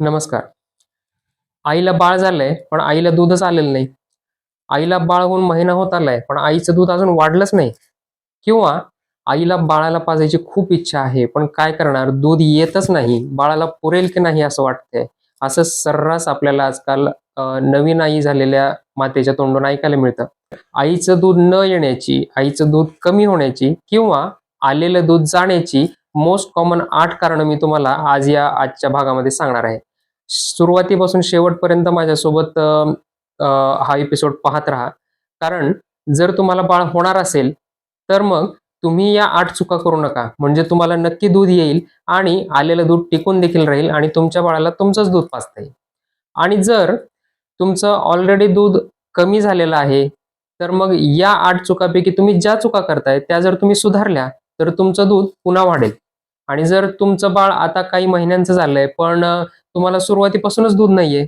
नमस्कार. आईला बाळ झालंय पण आईला दूधच आलेलं नाही. आईला बाळ होऊन महिना होत आलाय पण आईचं दूध अजून वाढलंच नाही. किंवा आईला बाळाला पाजायची खूप इच्छा आहे पण काय करणार? दूध येतच नाही. बाळाला पुरेल की नाही असं वाटतंय? असं सर्रास आपल्याला आजकाल नवीन आई झालेल्या मातेच्या तोंडून ऐकायला मिळतं. आईचं दूध न येण्याची आईचं दूध कमी होण्याची किंवा आलेलं दूध जाण्याची मोस्ट कॉमन आठ कारणं मी तुम्हाला आज या आजच्या भागामध्ये सांगणार आहे. सुरुवातीपासून शेवटपर्यंत माझ्यासोबत हा एपिसोड पाहत राहा. कारण जर तुम्हाला बाळ होणार असेल तर मग तुम्ही या आठ चुका करू नका. म्हणजे तुम्हाला नक्की दूध येईल आणि आलेलं दूध टिकून देखील राहील आणि तुमच्या बाळाला तुमचंच दूध पाचता येईल. आणि जर तुमचं ऑलरेडी दूध कमी झालेलं आहे तर मग या आठ चुकापैकी तुम्ही ज्या चुका करताय त्या जर तुम्ही सुधारल्या तर तुमचं दूध पुन्हा वाढेल. आणि जर तुमचं बाळ आता काही महिन्यांचं झालंय पण तुम्हाला सुरुवातीपासूनच दूध नाहीये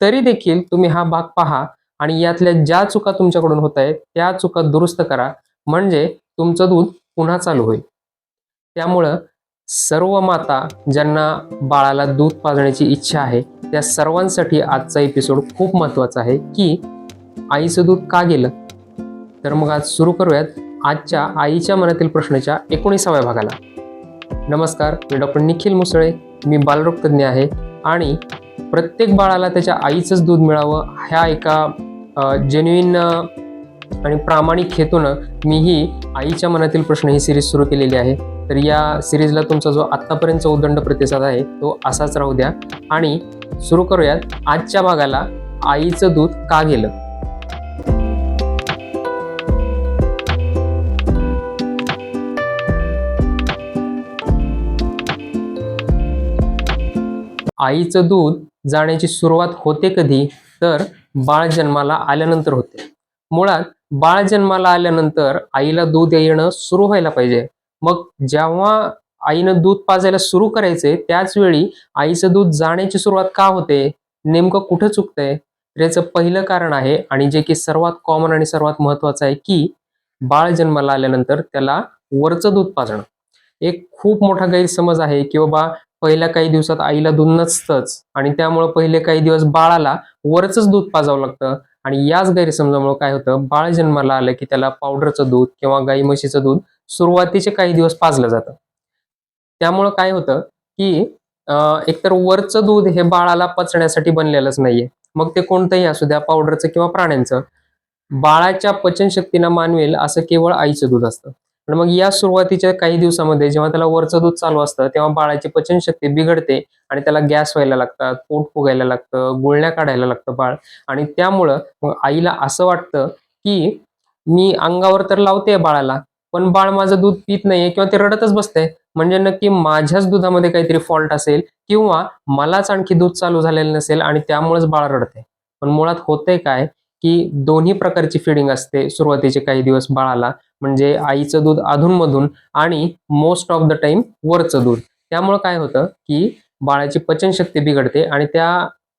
तरी देखील तुम्ही हा भाग पहा आणि यातल्या ज्या चुका तुमच्याकडून होत आहेत त्या चुका दुरुस्त करा. म्हणजे तुमचं दूध पुन्हा चालू होईल. त्यामुळं सर्व माता ज्यांना बाळाला दूध पाजण्याची इच्छा आहे त्या सर्वांसाठी आजचा एपिसोड खूप महत्त्वाचा आहे की आईचं दूध का गेलं? तर मग आज सुरू करूयात आजच्या आईच्या मनातील प्रश्नाच्या एकोणीसाव्या भागाला. नमस्कार मी डॉक्टर निखिल मुसळे मी बालरोगतज्ञ आहे. आणि प्रत्येक बाळाला त्याच्या आईचंच दूध मिळावं ह्या एका जेन्युईन आणि प्रामाणिक हेतूनं मी ही आईच्या मनातील प्रश्न ही सिरीज सुरू केलेली आहे. तर या सिरीजला तुमचा जो आत्तापर्यंतचा उदंड प्रतिसाद आहे तो असाच राहू द्या. आणि सुरू करूयात आजच्या भागाला आईचं दूध का गेलं? आईचं दूध जाण्याची सुरुवात होते कधी तर बाळ जन्माला आल्यानंतर होते. मुळात बाळ जन्माला आल्यानंतर आईला दूध येणं सुरू व्हायला पाहिजे. मग जेव्हा आईनं दूध पाजायला सुरू करायचे त्याच वेळी आईचं दूध जाण्याची सुरुवात का होते? नेमकं कुठं चुकतंय? याचं पहिलं कारण आहे आणि जे की सर्वात कॉमन आणि सर्वात महत्वाचं आहे की बाळ जन्माला आल्यानंतर त्याला वरचं दूध पाजणं. एक खूप मोठा गैरसमज आहे की बाबा पहिल्या काही दिवसात आईला दूध नसतंच आणि त्यामुळं पहिले काही दिवस बाळाला वरच दूध पाजावं लागतं. आणि याच गैरसमजामुळे काय होतं? बाळ जन्माला आलं की त्याला पावडरचं दूध किंवा गाई म्हशीचं दूध सुरुवातीचे काही दिवस पाजलं जातं. त्यामुळं काय होतं की एकतर वरचं दूध हे बाळाला पचण्यासाठी बनलेलंच नाहीये. मग ते कोणतंही असू द्या पावडरचं किंवा प्राण्यांचं. बाळाच्या पचनशक्तीला मानवेल असं केवळ आईचं दूध असतं. आणि मग या सुरुवातीच्या काही दिवसामध्ये जेव्हा त्याला वरचं दूध चालू असतं तेव्हा बाळाची पचनशक्ती बिघडते आणि त्याला गॅस व्हायला लागतात पोट फुगायला लागतं गुळण्या काढायला लागतं बाळ. आणि त्यामुळं मग आईला असं वाटतं की मी अंगावर तर लावते बाळाला पण बाळ माझं दूध पित नाहीये किंवा ते रडतच बसतंय. म्हणजे नक्की माझ्याच दुधामध्ये काहीतरी फॉल्ट असेल किंवा मलाच आणखी दूध चालू झालेलं नसेल आणि त्यामुळेच बाळ रडते पण मुळात होतंय काय? की दोन्ही प्रकारची फिडिंग असते सुरुवातीचे काही दिवस बाळाला. म्हणजे आईचं दूध अधूनमधून आणि मोस्ट ऑफ द टाइम वरचं दूध. त्यामुळं काय होतं की बाळाची पचनशक्ती बिघडते आणि त्या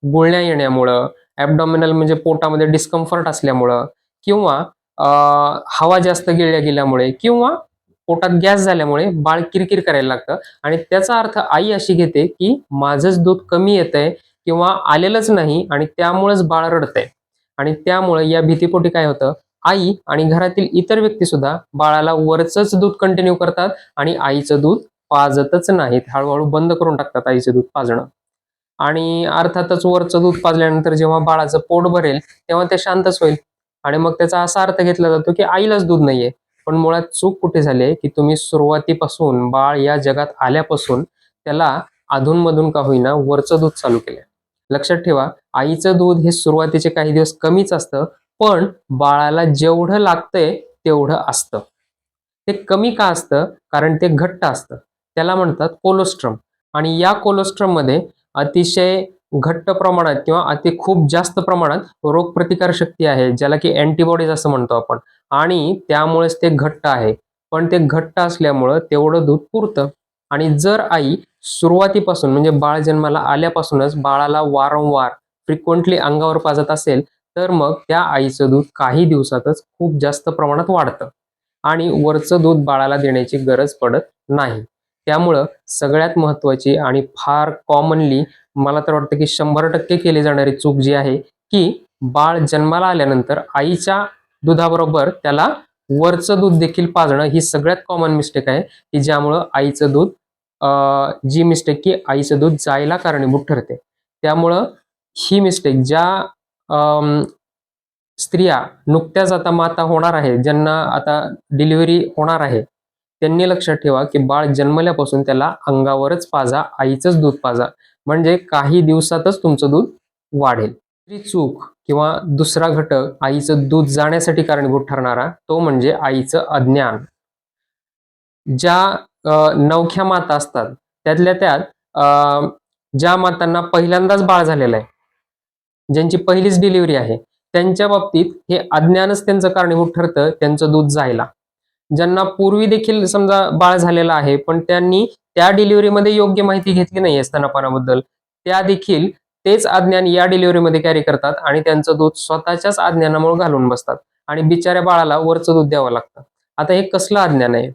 गुळण्या येण्यामुळं ॲबडॉमिनल म्हणजे पोटामध्ये डिस्कम्फर्ट असल्यामुळं किंवा हवा जास्त गिळल्या गेल्यामुळे किंवा पोटात गॅस झाल्यामुळे बाळ किरकिर करायला लागतं. आणि त्याचा अर्थ आई अशी घेते की माझंच दूध कमी येतंय किंवा आलेलंच नाही आणि त्यामुळेच बाळ रडतंय. आणि त्यामुळे या भीतीपोटी काय होतं? आई आणि घरातील इतर व्यक्ती सुद्धा बाळाला वरचंच दूध कंटिन्यू करतात आणि आईचं दूध पाजतच नाहीत. हळूहळू बंद करून टाकतात आईचं दूध पाजणं. आणि अर्थातच वरचं दूध पाजल्यानंतर जेव्हा बाळाचं पोट भरेल तेव्हा ते शांतच होईल. आणि मग त्याचा असा अर्थ घेतला जातो की आईलाच दूध नाहीये. पण मुळात चूक कुठे झाली की तुम्ही सुरुवातीपासून बाळ या जगात आल्यापासून त्याला अधूनमधून का होईना वरचं दूध चालू केलं लक्षात ठेवा आईचं दूध हे सुरुवातीचे काही दिवस कमीच असतं पण बाळाला जेवढं लागतंय तेवढं असतं. ते कमी का असतं? कारण ते घट्ट असतं. त्याला म्हणतात कोलोस्ट्रम. आणि या कोलोस्ट्रममध्ये अतिशय घट्ट प्रमाणात किंवा अति खूप जास्त प्रमाणात रोगप्रतिकार शक्ती आहे ज्याला की अँटीबॉडीज असं म्हणतो आपण. आणि त्यामुळेच ते घट्ट आहे. पण ते घट्ट असल्यामुळं तेवढं दूध पुरतं. आणि जर आई सुरुवातीपासून म्हणजे बाळ जन्माला आल्यापासूनच बाळाला वारंवार फ्रिक्वेंटली अंगावर पाजत असेल तर मग त्या आईचं दूध काही दिवसातच खूप जास्त प्रमाणात वाढतं. आणि वरचं दूध बाळाला देण्याची गरज पडत नाही. त्यामुळं सगळ्यात महत्वाची आणि फार कॉमनली मला तर वाटतं की शंभर टक्के केली जाणारी चूक जी आहे की बाळ जन्माला आल्यानंतर आईच्या दुधाबरोबर त्याला वरचं दूध देखील पाजणं ही सगळ्यात कॉमन मिस्टेक आहे की ज्यामुळं आईचं दूध जी मिस्टेक की आईचं दूध जायला कारणीभूत ठरते. त्यामुळं ही मिस्टेक ज्या स्त्रिया नुकत्याच आता माता होणार आहे ज्यांना आता डिलिव्हरी होणार आहे त्यांनी लक्षात ठेवा की बाळ जन्मल्यापासून त्याला अंगावरच पाजा आईचंच दूध पाजा. म्हणजे काही दिवसातच तुमचं दूध वाढेल. दुसरी चूक किंवा दुसरा घटक आईचं दूध जाण्यासाठी कारणीभूत ठरणारा तो म्हणजे आईचं अज्ञान. ज्या नवख्या माता असतात. त्यातल्या त्यात अ, ज्या मातांना पहिल्यांदाच बाळ झालेलं आहे ज्यांची पहिलीच डिलिव्हरी आहे त्यांच्या बाबतीत हे अज्ञानच त्यांचं कारणीभूत ठरतं त्यांचं दूध जायला. ज्यांना पूर्वी देखील समजा बाळ झालेलं आहे पण त्यांनी त्या डिलिव्हरीमध्ये योग्य माहिती घेतली नाहीये स्तनपानाबद्दल त्या देखील तेच अज्ञान या डिलिव्हरीमध्ये कॅरी करतात आणि त्यांचं दूध स्वतःच्याच अज्ञानामुळे घालून बसतात आणि बिचाऱ्या बाळाला वरचं दूध द्यावं लागतं. आता हे कसलं अज्ञान आहे?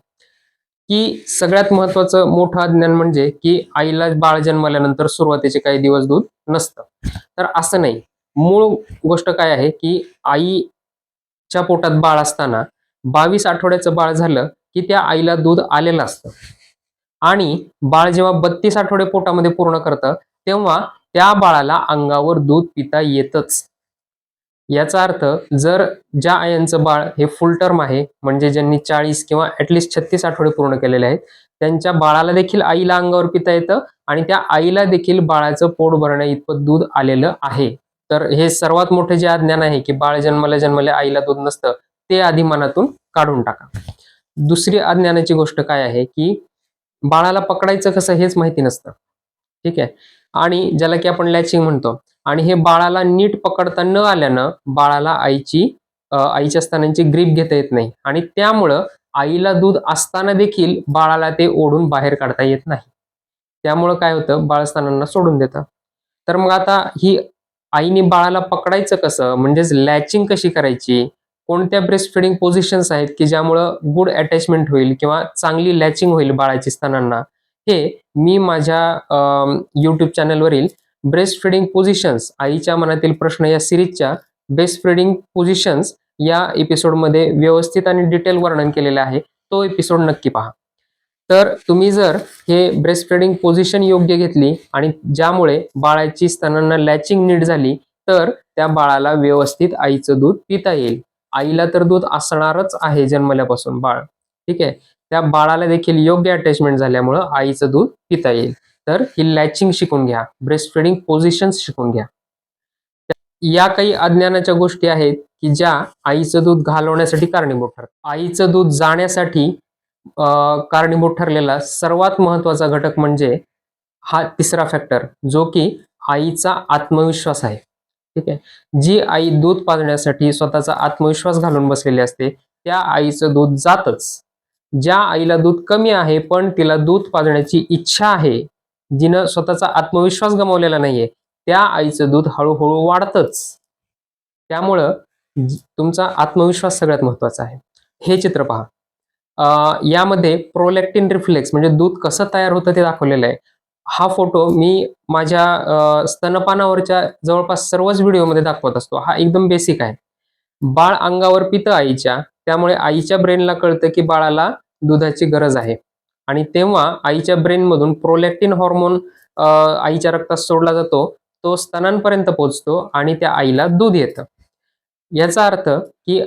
की सगळ्यात महत्वाचं मोठं अज्ञान म्हणजे की आईला बाळ जन्मल्यानंतर सुरुवातीचे काही दिवस दूध नसतं. तर असं नाही. मूळ गोष्ट काय आहे की आईच्या पोटात बाळ असताना बावीस आठवड्याचं बाळ झालं की त्या आईला दूध आलेलं असतं. आणि बाळ जेव्हा बत्तीस आठवडे पोटामध्ये पूर्ण करतं तेव्हा त्या बाळाला अंगावर दूध पिता येतच. याचा अर्थ जर ज्या आयांचं बाळ हे फुल टर्म आहे म्हणजे ज्यांनी चाळीस किंवा ऍटलिस्ट छत्तीस आठवडे पूर्ण केलेले आहेत त्यांच्या बाळाला देखील आईला अंगावर पिता येतं आणि त्या आईला देखील बाळाचं पोट भरण्या इतपत दूध आलेलं आहे. तर हे सर्वात मोठे जे अज्ञान आहे की बाळ जन्मल्या जन्मल्या आईला दूध नसतं ते आधी मनातून काढून टाका. दुसरी अज्ञानाची गोष्ट काय आहे की बाळाला पकडायचं कसं हेच माहिती नसतं. ठीक आहे? आणि ज्याला की आपण लॅचिंग म्हणतो आणि हे बाळाला नीट पकडता न आल्यानं बाळाला आईची आईच्या स्तनांची ग्रीप घेता येत नाही. आणि त्यामुळं आईला दूध असताना देखील बाळाला ते ओढून बाहेर काढता येत नाही. त्यामुळं काय होतं? बाळस्थानांना सोडून देतं. तर मग आता ही आईने बाळाला पकडायचं कसं? म्हणजेच लॅचिंग कशी करायची? कोणत्या ब्रेस्ट फिडिंग पोझिशन्स आहेत की ज्यामुळं गुड अटॅचमेंट होईल किंवा चांगली लॅचिंग होईल बाळाची स्तनांना हे मी माझ्या यूट्यूब चॅनलवरील ब्रेस्ट फिडिंग पोझिशन्स आईच्या मनातील प्रश्न या सिरीजच्या ब्रेस्ट फिडिंग पोझिशन्स या एपिसोडमध्ये व्यवस्थित आणि डिटेल वर्णन केलेलं आहे. तो एपिसोड नक्की पहा. तर तुम्ही जर हे ब्रेस्ट फिडिंग पोझिशन योग्य घेतली आणि ज्यामुळे बाळाची स्तनांना लॅचिंग नीट झाली तर त्या बाळाला व्यवस्थित आईचं दूध पिता येईल. आईला तर दूध असणारच आहे जन्मल्यापासून बाळ. ठीक आहे? त्या बाळाला देखील योग्य अटॅचमेंट झाल्यामुळं आईचं दूध पिता येईल. तर ही लॅचिंग शिकून घ्या ब्रेस्ट फिडिंग पोझिशन्स शिकून घ्या. या काही अज्ञानाच्या गोष्टी आहेत की ज्या आईचं दूध घालवण्यासाठी कारणीभूत ठरतात. आईचं दूध जाण्यासाठी कारणीभूत ठरलेला सर्वात महत्त्वाचा घटक म्हणजे हा तिसरा फॅक्टर जो की आईचा आत्मविश्वास आहे. ठीक आहे? जी आई दूध पाजण्यासाठी स्वतःचा आत्मविश्वास घालून बसलेली असते त्या आईचं दूध जातच. ज्या आईला दूध कमी आहे पण तिला दूध पाजण्याची इच्छा आहे जिनं स्वतःचा आत्मविश्वास गमावलेला नाहीये त्या आईचं दूध हळूहळू वाढतच. त्यामुळं तुमचा आत्मविश्वास सगळ्यात महत्त्वाचा आहे. हे चित्र पहा. यामध्ये प्रोलॅक्टिन रिफ्लेक्स म्हणजे दूध कसं तयार होतं ते दाखवलेलं आहे. हा फोटो मी माझ्या स्तनपानावरच्या जवळपास सर्वच व्हिडिओमध्ये दाखवत असतो. हा एकदम बेसिक आहे. बाळ अंगावर पितं आईच्या त्यामुळे आईच्या ब्रेनला कळतं की बाळाला दुधाची गरज आहे. आणि तेव्हा आईच्या ब्रेनमधून प्रोलॅक्टिन हॉर्मोन आईच्या रक्तात सोडला जातो तो स्तनांपर्यंत पोहोचतो आणि त्या आईला दूध येतं. याचा अर्थ की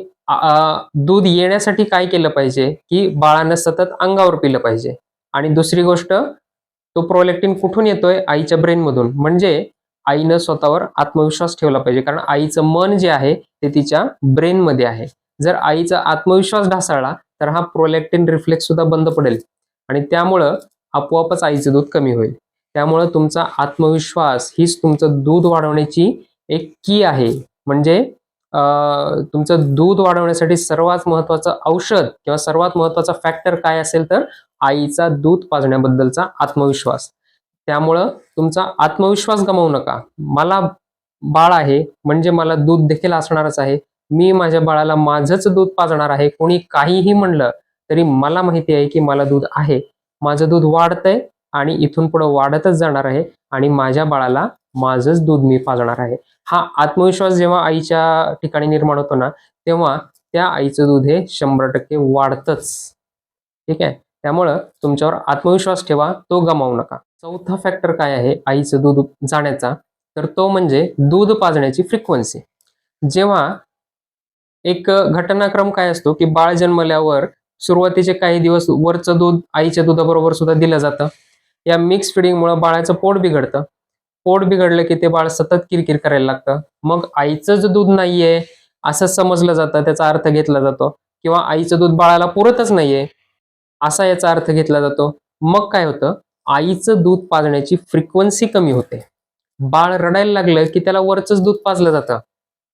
दूध येण्यासाठी काय केलं पाहिजे? की बाळानं सतत अंगावर पिलं पाहिजे. आणि दुसरी गोष्ट तो प्रोलेक्टिन कुठून येतोय? आईच्या ब्रेनमधून म्हणजे आईनं स्वतःवर आत्मविश्वास ठेवला पाहिजे. कारण आईचं मन जे आहे ते तिच्या ब्रेनमध्ये आहे. जर आईचा आत्मविश्वास ढासळला तर हा प्रोलॅक्टिन रिफ्लेक्स सुद्धा बंद पडेल. आणि त्यामुळं आपोआपच आईचं दूध कमी होईल. त्यामुळं तुमचा आत्मविश्वास हीच तुमचं दूध वाढवण्याची एक की आहे. म्हणजे तुमचं दूध वाढवण्यासाठी सर्वात महत्वाचं औषध किंवा सर्वात महत्त्वाचा फॅक्टर काय असेल तर आईचा दूध पाजण्याबद्दलचा आत्मविश्वास. त्यामुळं तुमचा आत्मविश्वास गमावू नका. मला बाळ आहे म्हणजे मला दूध देखील असणारच आहे. मी माझ्या बाळाला माझंच दूध पाजणार आहे. कोणी काहीही म्हणलं तरी मला माहिती आहे की मला दूध आहे. माझं दूध वाढतंय आणि इथून पुढे वाढतच जाणार आहे आणि माझ्या बाळाला माझंच दूध मी पाजणार आहे. हा आत्मविश्वास जेव्हा आईच्या ठिकाणी निर्माण होतो ना तेव्हा त्या आईचं दूध हे शंभर टक्के वाढतंच. ठीक आहे? त्यामुळं तुमच्यावर आत्मविश्वास ठेवा तो गमावू नका. चौथा फॅक्टर काय आहे आईचं दूध जाण्याचा? तर तो म्हणजे दूध पाजण्याची फ्रिक्वेन्सी जेव्हा एक घटनाक्रम काय असतो की बाळ जन्मल्यावर सुरुवातीचे काही दिवस वरचं दूध आईच्या दुधाबरोबर सुद्धा दिलं जातं. या मिक्स फिडिंगमुळे बाळाचं पोट बिघडतं. पोट बिघडलं की ते बाळ सतत किरकिर करायला लागतं. मग आईचंच दूध नाहीये असं समजलं जातं त्याचा अर्थ घेतला जातो. किंवा आईचं दूध बाळाला पुरतच नाहीये असा याचा अर्थ घेतला जातो. मग काय होतं? आईचं दूध पाजण्याची फ्रिक्वेन्सी कमी होते. बाळ रडायला लागलं की त्याला वरचंच दूध पाजलं जातं.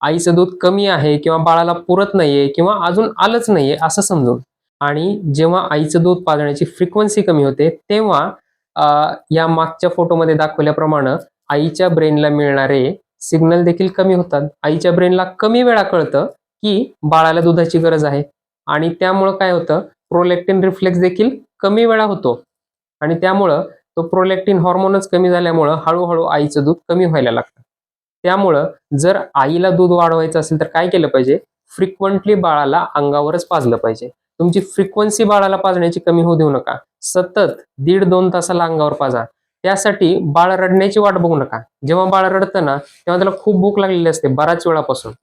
आईचं दूध कमी आहे किंवा बाळाला पुरत नाहीये किंवा अजून आलंच नाहीये असं समजून. आणि जेव्हा आईचं दूध पाजण्याची फ्रिक्वेन्सी कमी होते तेव्हा या मागच्या फोटोमध्ये दाखवल्याप्रमाणे आईच्या ब्रेनला मिळणारे सिग्नल देखील कमी होतात. आईच्या ब्रेनला कमी वेळा कळतं की बाळाला दुधाची गरज आहे. आणि त्यामुळं काय होतं? प्रोलेक्टिन रिफ्लेक्स देखील कमी वेळा होतो. आणि त्यामुळं तो प्रोलेक्टिन हॉर्मोनच कमी झाल्यामुळं हळूहळू आईचं दूध कमी व्हायला लागतं. त्यामुळं जर आईला दूध वाढवायचं असेल तर काय केलं पाहिजे? फ्रिक्वंटली बाळाला अंगावरच पाजलं पाहिजे. तुमची फ्रिक्वेन्सी बाळाला पाजण्याची कमी होऊ देऊ नका. सतत दीड दोन तासाला अंगावर पाजा. त्यासाठी बाळ रडण्याची वाट बघू नका. जेव्हा बाळ रडतं ना तेव्हा त्याला खूप भूक लागलेली असते बराच वेळापासून.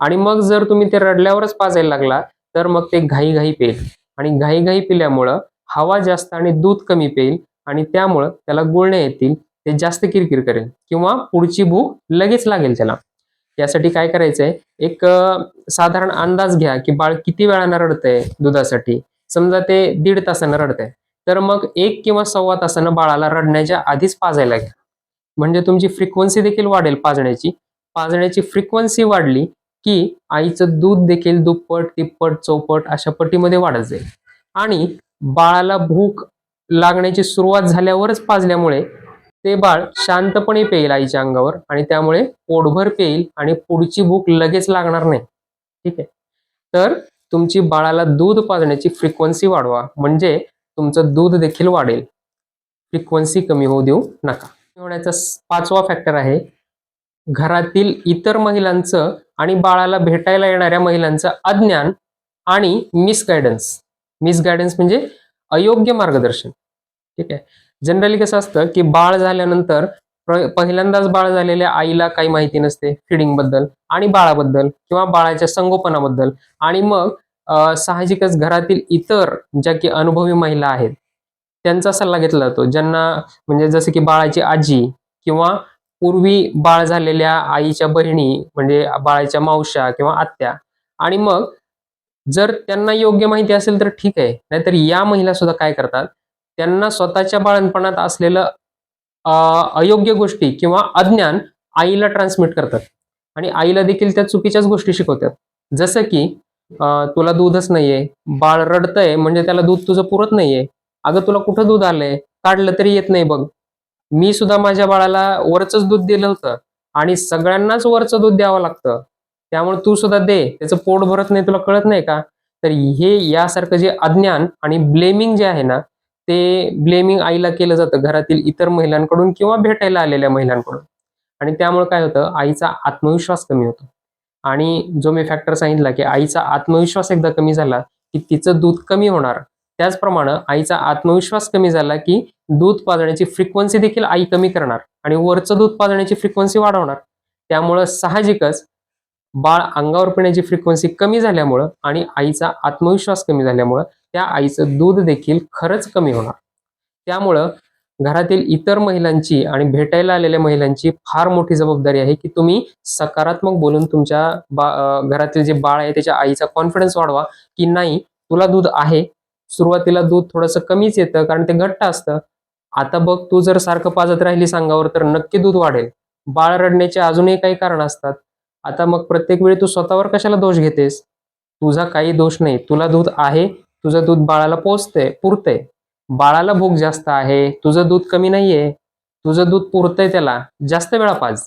आणि मग जर तुम्ही ते रडल्यावरच पाजायला लागला तर मग ते घाई घाई पेल. आणि घाई घाई पिल्यामुळं हवा जास्त आणि दूध कमी पेल आणि त्यामुळं त्याला गुळण्या येतील ते जास्त किरकिर करेल. किंवा पुढची भूक लगेच लागेल त्याला. यासाठी काय करायचंय? एक साधारण अंदाज घ्या की बाळ किती वेळानं रडतंय दुधासाठी. समजा ते दीड तासानं रडतंय. तर मग एक किंवा सव्वा तासानं बाळाला रडण्याच्या आधीच पाजायला घ्या. म्हणजे तुमची फ्रिक्वन्सी देखील वाढेल पाजण्याची. पाजण्याची फ्रिक्वेन्सी वाढली की आईचं दूध देखील दुप्पट तिप्पट चौपट अशा पटीमध्ये वाढत जाईल. आणि बाळाला भूक लागण्याची सुरुवात झाल्यावरच पाजल्यामुळे ते बाळ शांतपणे पेईल आईच्या अंगावर आणि त्यामुळे पोटभर पेईल आणि पुढची भूक लगेच लागणार नाही. ठीक आहे? तर तुमची बाळाला दूध पाजण्याची फ्रिक्वेन्सी वाढवा. म्हणजे तुमचं दूध देखील वाढेल. फ्रिक्वेन्सी कमी होऊ देऊ नका. होण्याचा पाचवा फॅक्टर आहे घरातील इतर महिलांचं आणि बाळाला भेटायला येणाऱ्या महिलांचं अज्ञान आणि मिसगायडन्स मिसगायडन्स म्हणजे अयोग्य मार्गदर्शन. ठीक आहे? जनरली कसं असतं की बाळ झाल्यानंतर पहिल्यांदाच बाळ झालेल्या आईला काही माहिती नसते फिडिंगबद्दल आणि बाळाबद्दल किंवा बाळाच्या संगोपनाबद्दल. आणि मग साहजिकच घरातील इतर ज्या की अनुभवी महिला आहेत त्यांचा सल्ला घेतला जातो. ज्यांना म्हणजे जसं की बाळाची आजी किंवा पूर्वी बाळ झालेल्या आईच्या बहिणी म्हणजे बाळाच्या मावश्या किंवा आत्या. आणि मग जर त्यांना योग्य माहिती असेल तर ठीक आहे. नाहीतर या महिला सुद्धा काय करतात? त्यांना स्वतःच्या बाळणपणात असलेलं अयोग्य गोष्टी किंवा अज्ञान आईला ट्रान्समिट करतात. आणि आईला देखील त्या चुकीच्याच गोष्टी शिकवतात. जसं की तुला दूधच नाहीये बाळ रडतंय म्हणजे त्याला दूध तुझं पुरत नाहीये. अगं तुला कुठं दूध आलंय? काढलं तरी येत नाही बघ. मी सुद्धा माझ्या बाळाला वरचंच दूध दिलं होतं आणि सगळ्यांनाच वरचं दूध द्यावं लागतं. त्यामुळे तू सुद्धा दे त्याचं पोट भरत नाही तुला कळत नाही का? तर हे यासारखं जे अज्ञान आणि ब्लेमिंग जे आहे ना ते ब्लेमिंग आईला केलं जातं घरातील इतर महिलांकडून किंवा भेटायला आलेल्या महिलांकडून. आणि त्यामुळे काय होतं? आईचा आत्मविश्वास कमी होतो. आणि जो मी फॅक्टर सांगितला की आईचा आत्मविश्वास एकदा कमी झाला की तिचं दूध कमी होणार. त्याचप्रमाणे आईचा आत्मविश्वास कमी झाला की दूध पाजण्याची फ्रिक्वेन्सी देखील आई कमी करणार आणि वरचं दूध पाजण्याची फ्रिक्वेन्सी वाढवणार. त्यामुळं साहजिकच बाळ अंगावर पिण्याची फ्रिक्वेन्सी कमी झाल्यामुळं आणि आईचा आत्मविश्वास कमी झाल्यामुळं त्या आईचं दूध देखील खरंच कमी होणार. त्यामुळं घरातील इतर महिलांची आणि भेटायला आलेल्या महिलांची फार मोठी जबाबदारी आहे की तुम्ही सकारात्मक बोलून तुमच्या बा घरातील जे बाळ आहे त्याच्या आईचा कॉन्फिडन्स वाढवा की नाही तुला दूध आहे सुरुवातीला दूध थोडंसं कमीच येतं कारण ते घट्ट असतं. आता बघ तू जर सारखं पाजत राहिली सांगावर तर नक्की दूध वाढेल. बाळ रडण्याचे अजूनही काही कारण असतात. आता मग प्रत्येक वेळी तू स्वतःवर कशाला दोष घेतेस? तुझा काही दोष नाही. तुला दूध आहे तुझं दूध बाळाला पोचतंय पुरतंय बाळाला भूक जास्त आहे तुझं दूध कमी नाहीये. तुझं दूध पुरतंय त्याला जास्त वेळा पाज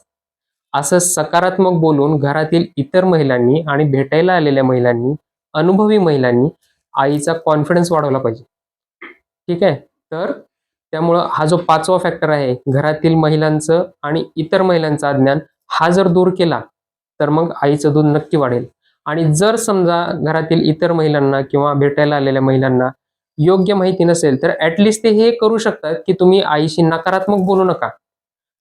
असं सकारात्मक बोलून घरातील इतर महिलांनी आणि भेटायला आलेल्या महिलांनी अनुभवी महिलांनी आईचा कॉन्फिडन्स वाढवला पाहिजे. ठीक आहे? तर त्यामुळं हा जो पाचवा फॅक्टर आहे घरातील महिलांचं आणि इतर महिलांचं अज्ञान हा जर दूर केला तर मग आईचं दूध नक्की वाढेल. आणि जर समजा घरातील इतर महिलांना किंवा भेटायला आलेल्या महिलांना योग्य माहिती नसेल तर ऍटलिस्ट ते हे करू शकतात की तुम्ही आईशी नकारात्मक बोलू नका.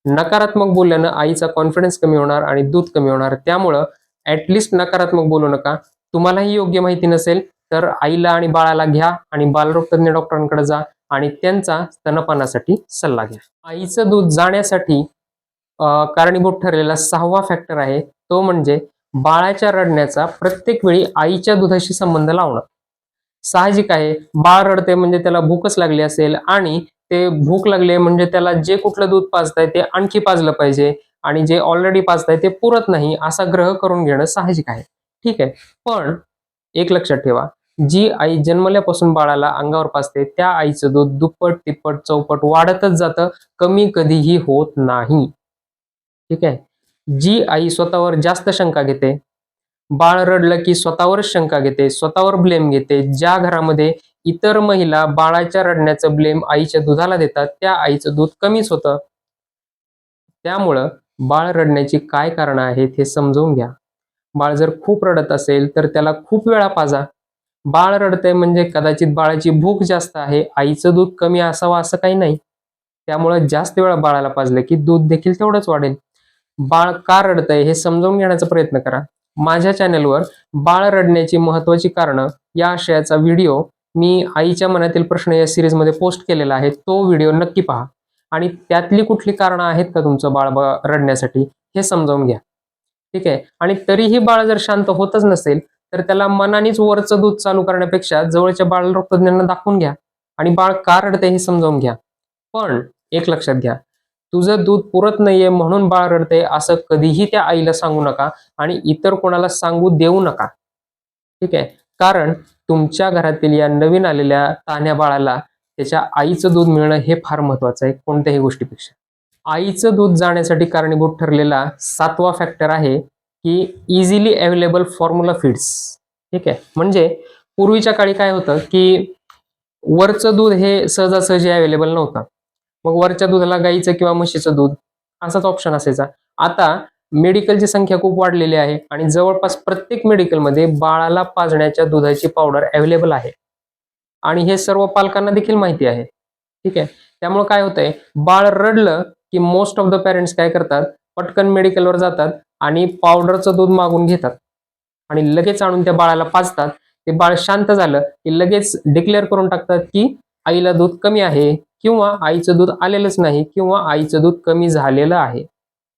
नकारात्मक बोलल्यानं आईचा कॉन्फिडन्स कमी होणार आणि दूध कमी होणार. त्यामुळं ऍटलिस्ट नकारात्मक बोलू नका. तुम्हालाही योग्य माहिती नसेल तर आईला आणि बाळाला घ्या आणि बालरोगतज्ञ डॉक्टरांकडे जा आणि त्यांचा स्तनपानासाठी सल्ला घ्या. आईचं दूध जाण्यासाठी कारणीभूत ठरलेला सहावा फॅक्टर आहे तो म्हणजे बाळाच्या रडण्याचा प्रत्येक वेळी आईच्या दुधाशी संबंध लावणं. साहजिक आहे बाळ रडते म्हणजे त्याला भूकच लागली असेल आणि ते भूक लागले म्हणजे त्याला जे कुठलं दूध पाजताय ते आणखी पाजलं पाहिजे आणि जे ऑलरेडी पाजताय ते पुरत नाही असा ग्रह करून घेणं साहजिक आहे. ठीक आहे पण एक लक्षात ठेवा जी आई जन्मल्यापासून बाळाला अंगावर पाजते त्या आईचं दूध दुप्पट तिप्पट चौपट वाढतच जातं कमी कधीही होत नाही. ठीक आहे जी आई स्वतःवर जास्त शंका घेते बाळ रडलं की स्वतःवरच शंका घेते स्वतःवर ब्लेम घेते ज्या घरामध्ये इतर महिला बाळाच्या रडण्याचं ब्लेम आईच्या दुधाला देतात त्या आईचं दूध कमीच होतं. त्यामुळं बाळ रडण्याची काय कारणं आहेत हे समजून घ्या. बाळ जर खूप रडत असेल तर त्याला खूप वेळा पाजा. बाळ रडतंय म्हणजे कदाचित बाळाची भूक जास्त आहे आईचं दूध कमी असावं असं काही नाही. त्यामुळं जास्त वेळा बाळाला पाजलं की दूध देखील तेवढंच वाढेल. बाळ का रडतंय हे समजून घेण्याचा प्रयत्न करा. माझ्या चॅनलवर बाळ रडण्याची महत्वाची कारणं या आशयाचा व्हिडिओ मी आईच्या मनातील प्रश्न या सिरीजमध्ये पोस्ट केलेला आहे. तो व्हिडिओ नक्की पहा. आणि त्यातली कुठली कारणं आहेत का तुमचं बाळ रडण्यासाठी हे समजावून घ्या. ठीक आहे? आणि तरीही बाळ जर शांत होतच नसेल तर त्याला मनानेच वरचं दूध चालू करण्यापेक्षा जवळच्या बाळ रोगतज्ञांना दाखवून घ्या. आणि बाळ का रडते हे समजावून घ्या. पण एक लक्षात घ्या. तुझं दूध पुरत नाहीये म्हणून बाळ रडते असं कधीही त्या आईला सांगू नका आणि इतर कोणाला सांगू देऊ नका. ठीक आहे? कारण तुमच्या घरातील या नवीन आलेल्या तान्या बाळाला त्याच्या आईचं दूध मिळणं हे फार महत्वाचं आहे कोणत्याही गोष्टीपेक्षा. आईचं दूध जाण्यासाठी कारणीभूत ठरलेला सातवा फॅक्टर आहे की इझिली अवेलेबल फॉर्म्युला फीड्स ठीक आहे? म्हणजे पूर्वीच्या काळी काय होतं की वरचं दूध हे सहजासहजी अवेलेबल नव्हतं. मग वरच्या दुधाला गाईचं किंवा म्हशीचं दूध असाच ऑप्शन असायचा. आता मेडिकलची संख्या खूप वाढलेली आहे आणि जवळपास प्रत्येक मेडिकलमध्ये बाळाला पाजण्याच्या दुधाची पावडर अवेलेबल आहे. आणि हे सर्व पालकांना देखील माहिती आहे. ठीक आहे? त्यामुळे काय होतंय? बाळ रडलं की मोस्ट ऑफ द पेरेंट्स काय करतात? पटकन मेडिकलवर जातात आणि पावडरचं दूध मागून घेतात. आणि लगेच आणून त्या बाळाला पाजतात. ते बाळ शांत झालं की लगेच डिक्लेअर करून टाकतात की आईला दूध कमी आहे. किंवा आईचं दूध आलेलंच नाही किंवा आईचं दूध कमी झालेलं आहे.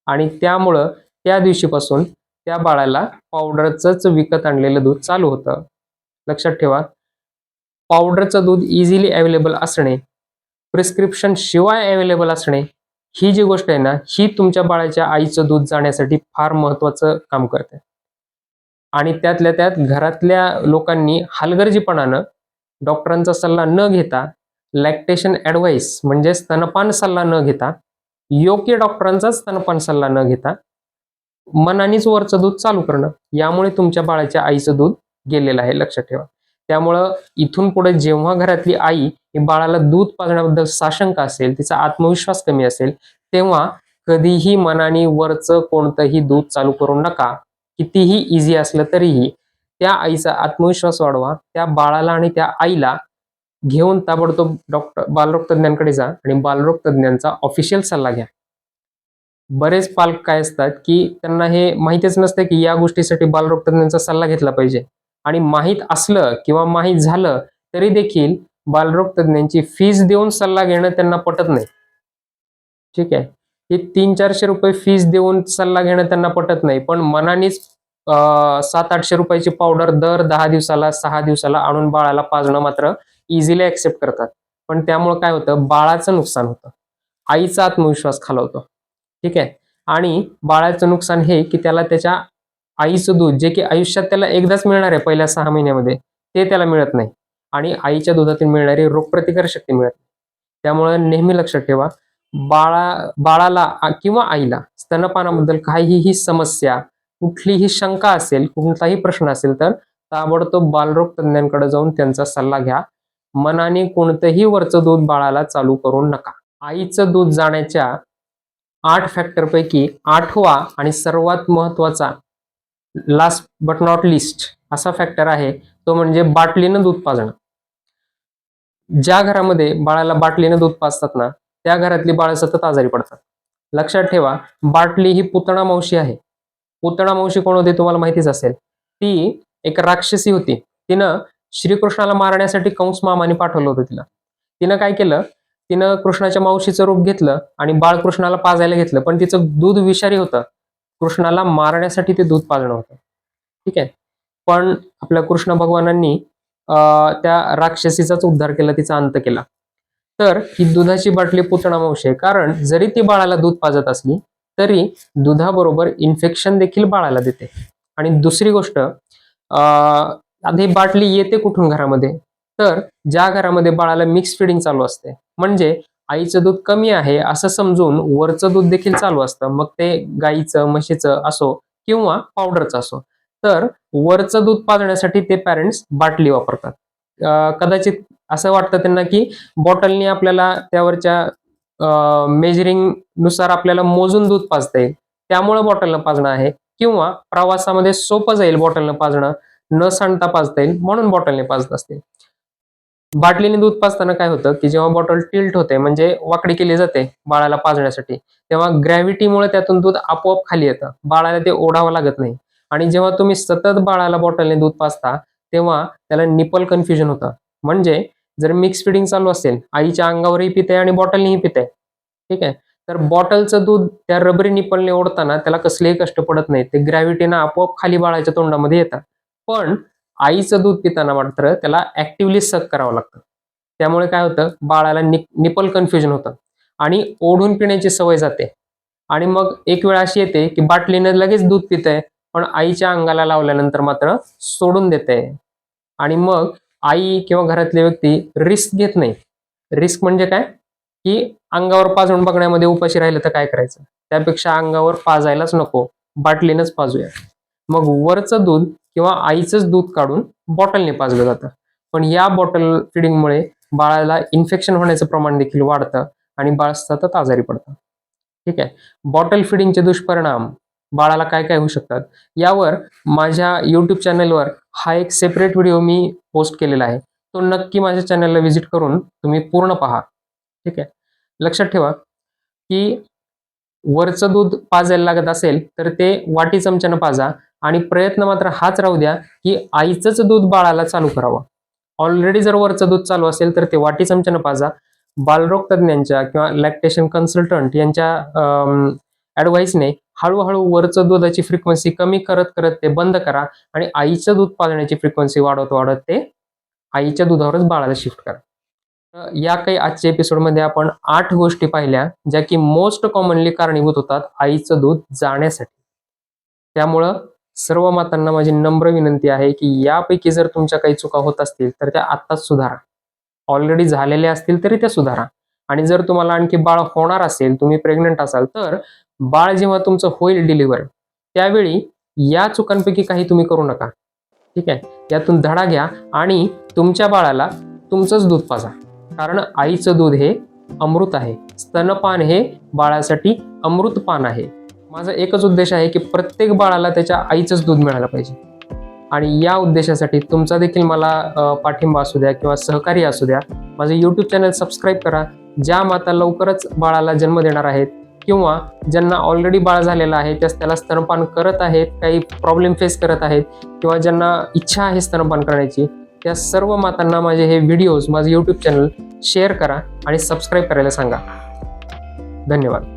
आणि त्यामुळं त्या दिवशीपासून त्या बाळाला पावडरचंच विकत आणलेलं दूध चालू होतं. लक्षात ठेवा पावडरचं दूध इझिली अवेलेबल असणे प्रिस्क्रिप्शन शिवाय अवेलेबल असणे ही जी गोष्ट आहे ना ही तुमच्या बाळाच्या आईचं दूध जाण्यासाठी फार महत्वाचं काम करते. आणि त्यातल्या त्यात घरातल्या लोकांनी हलगर्जीपणानं डॉक्टरांचा सल्ला न घेता लॅक्टेशन ॲडवाईस म्हणजे स्तनपान सल्ला न घेता योग्य डॉक्टरांचा स्तनपान सल्ला न घेता मनानेच वरचं दूध चालू करणं. यामुळे तुमच्या बाळाच्या आईचं दूध गेलेलं आहे लक्षात ठेवा. त्यामुळं इथून पुढे जेव्हा घरातली आई ही बाळाला दूध पाजण्याबद्दल साशंक असेल तिचा आत्मविश्वास कमी असेल तेव्हा कधीही मनाने वरचं कोणतंही दूध चालू करू नका. कितीही इझी असलं तरीही त्या आईचा आत्मविश्वास वाढवा. त्या बाळाला आणि त्या आईला घेऊन ताबडतोब डॉक्टर बालरोग तज्ज्ञांकडे जा आणि बालरोग तज्ञांचा ऑफिशियल सल्ला घ्या. बरेच पालक काय असतात की त्यांना हे माहितीच नसतं की या गोष्टीसाठी बालरोग तज्ञांचा सल्ला घेतला पाहिजे. आणि माहीत असलं किंवा माहीत झालं तरी देखील बालरोग तज्ज्ञांची फीज देऊन सल्ला घेणं त्यांना पटत नाही. ठीक आहे? हे तीन चारशे रुपये फीज देऊन सल्ला घेणं त्यांना पटत नाही. पण मनानेच सात आठशे रुपयाची पावडर दर दहा दिवसाला सहा दिवसाला आणून बाळाला पाजणं मात्र इझिली ऍक्सेप्ट करतात. पण त्यामुळे काय होतं? बाळाचं नुकसान होतं. आईचा आत्मविश्वास खालवतो. ठीक आहे? आणि बाळाचं नुकसान हे की त्याला त्याच्या आईचं दूध जे की आयुष्यात त्याला एकदाच मिळणार आहे पहिल्या सहा महिन्यामध्ये ते त्याला मिळत नाही. आणि आईच्या दुधातून मिळणारी रोगप्रतिकार शक्ती मिळत नाही. त्यामुळे नेहमी लक्षात ठेवा बाळा बाळाला किंवा आईला स्तनपानाबद्दल काहीही समस्या कुठलीही शंका असेल कोणताही प्रश्न असेल तर ताबडतोब बालरोग तज्ञांकडे जाऊन त्यांचा सल्ला घ्या. मनाने कोणतंही वरचं दूध बाळाला चालू करू नका. आईचं दूध जाण्याच्या आठ फॅक्टरपैकी आठवा आणि सर्वात महत्त्वाचा लास्ट बट नॉट लिस्ट असा फॅक्टर आहे तो म्हणजे बाटलीनं दूध पाजणं. ज्या घरामध्ये बाळाला बाटलीनं दूध पाजतात ना त्या घरातली बाळ सतत आजारी पडतात. लक्षात ठेवा बाटली ही पुतणा मावशी आहे. पुतणा मावशी कोण होती तुम्हाला माहितीच असेल. ती एक राक्षसी होती. तिनं श्रीकृष्णाला मारण्यासाठी कंस मामाने पाठवलं होतं तिला. तिनं काय केलं? तिनं कृष्णाच्या मावशीचं रूप घेतलं आणि बाळकृष्णाला पाजायला घेतलं. पण तिचं दूध विषारी होतं. कृष्णाला मारण्यासाठी ते दूध पाजणं होतं. ठीक आहे? पण आपल्या कृष्ण भगवानांनी त्या राक्षसीचाच उद्धार केला तिचा अंत केला. तर ही दुधाची बाटली पुतणा मावशी आहे. कारण जरी ती बाळाला दूध पाजत असली तरी दुधाबरोबर इन्फेक्शन देखील बाळाला देते. आणि दुसरी गोष्ट आता ही बाटली येते कुठून घरामध्ये? तर ज्या घरामध्ये बाळाला मिक्स फिडिंग चालू असते म्हणजे आईचं दूध कमी आहे असं समजून वरचं दूध देखील चालू असतं. मग ते गाईचं म्हशीचं असो किंवा पावडरचं असो. तर वरचं दूध पाजण्यासाठी ते पॅरेंट्स बाटली वापरतात. कदाचित असं वाटतं त्यांना की बॉटलनी आपल्याला त्यावरच्या मेजरिंगनुसार आपल्याला मोजून दूध पाजता येईल. त्यामुळं बॉटलनं पाजणं आहे. किंवा प्रवासामध्ये सोपं जाईल बॉटलनं पाजणं. न सांडता पाजता येईल म्हणून बॉटलने पाजत असते. बाटलीने दूध पाजताना काय होतं की जेव्हा बॉटल टिल्ट होते म्हणजे वाकडी केली जाते बाळाला पाजण्यासाठी तेव्हा ग्रॅव्हिटीमुळे त्यातून दूध आपोआप खाली येतं. बाळाला ते ओढावं लागत नाही. आणि जेव्हा तुम्ही सतत बाळाला बॉटलने दूध पाजता तेव्हा त्याला निपल कन्फ्युजन होतं. म्हणजे जर मिक्स फिडिंग चालू असेल आईच्या अंगावरही पिते आणि बॉटलनेही पिते. ठीक आहे? तर बॉटलचं दूध त्या रबरी निपलने ओढताना त्याला कसलेही कष्ट पडत नाही. ते ग्रॅव्हिटीनं आपोआप खाली बाळाच्या तोंडामध्ये येतात पण आईचं दूध पिताना मात्र त्याला ऍक्टिव्हली सक करावं लागतं. त्यामुळे काय होतं? बाळाला नि निपल कन्फ्युजन होतं. आणि ओढून पिण्याची सवय जाते. आणि मग एक वेळ अशी येते की बाटलीनं लगेच दूध पितंय पण आईच्या अंगाला लावल्यानंतर मात्र सोडून देते आणि मग आई किंवा घरातली व्यक्ती रिस्क घेत नाही. रिस्क म्हणजे काय? की अंगावर पाजून बघण्यामध्ये उपाशी राहिलं तर काय करायचं? त्यापेक्षा अंगावर पाजायलाच नको. बाटलीनंच पाजूया. मग वरचं दूध किंवा आईचंच दूध काढून बॉटलने पाजलं जातं. पण या बॉटल फिडिंगमुळे बाळाला इन्फेक्शन होण्याचं प्रमाण देखील वाढतं आणि बाळ सतत आजारी पडतं. ठीक आहे? बॉटल फिडिंगचे दुष्परिणाम बाळाला काय काय होऊ शकतात? यावर माझ्या यूट्यूब चॅनलवर हा एक सेपरेट व्हिडिओ मी पोस्ट केलेला आहे. तो नक्की माझ्या चॅनलला व्हिजिट करून तुम्ही पूर्ण पहा. ठीक आहे? लक्षात ठेवा की वरचं दूध पाजायला लागत असेल तर ते वाटी चमच्यानं पाजा. आणि प्रयत्न मात्र हाच राहू द्या की आईचंच दूध बाळाला चालू करावं. ऑलरेडी जर वरचं दूध चालू असेल तर ते वाटी चमच्यानं पाजा. बालरोग तज्ज्ञांच्या किंवा लॅक्टेशन कन्सल्टंट यांच्या ॲडवाईसने हळूहळू वरचं दुधाची फ्रिक्वेन्सी कमी करत करत ते बंद करा आणि आईचं दूध पाजण्याची फ्रिक्वेन्सी वाढवत वाढत ते आईच्या दुधावरच बाळाला शिफ्ट करा. या काही आजच्या एपिसोडमध्ये आपण आठ गोष्टी पाहिल्या ज्या की मोस्ट कॉमनली कारणीभूत होतात आईचं दूध जाण्यासाठी. त्यामुळं सर्व मातांना माझी नम्र विनंती आहे की यापैकी जर तुमच्या काही चुका होत असतील तर त्या आत्ताच सुधारा. ऑलरेडी झालेल्या असतील तरी त्या सुधारा. आणि जर तुम्हाला आणखी बाळ होणार असेल तुम्ही प्रेग्नंट असाल तर बाळ जेव्हा तुमचं होईल डिलिव्हर त्यावेळी या चुकांपैकी काही तुम्ही करू नका. ठीक आहे? यातून धडा घ्या आणि तुमच्या बाळाला तुमचंच दूध पाजा. कारण आईचं दूध हे अमृत आहे. स्तनपान हे बाळासाठी अमृतपान आहे. माझा एकच उद्देश आहे की प्रत्येक बाळाला त्याच्या आईचंच दूध मिळालं पाहिजे. आणि या उद्देशासाठी तुमचा देखील मला पाठिंबा असू द्या किंवा सहकार्य असू द्या माझं यूट्यूब चॅनल सबस्क्राईब करा ज्या माता लवकरच बाळाला जन्म देणार आहेत किंवा ज्यांना ऑलरेडी बाळ झालेलं आहे त्या त्याला स्तनपान करत आहेत काही प्रॉब्लेम फेस करत आहेत किंवा ज्यांना इच्छा आहे स्तनपान करण्याची त्या सर्व मातांना माझे हे व्हिडिओज माझं यूट्यूब चॅनल शेअर करा आणि सबस्क्राईब करायला सांगा. धन्यवाद.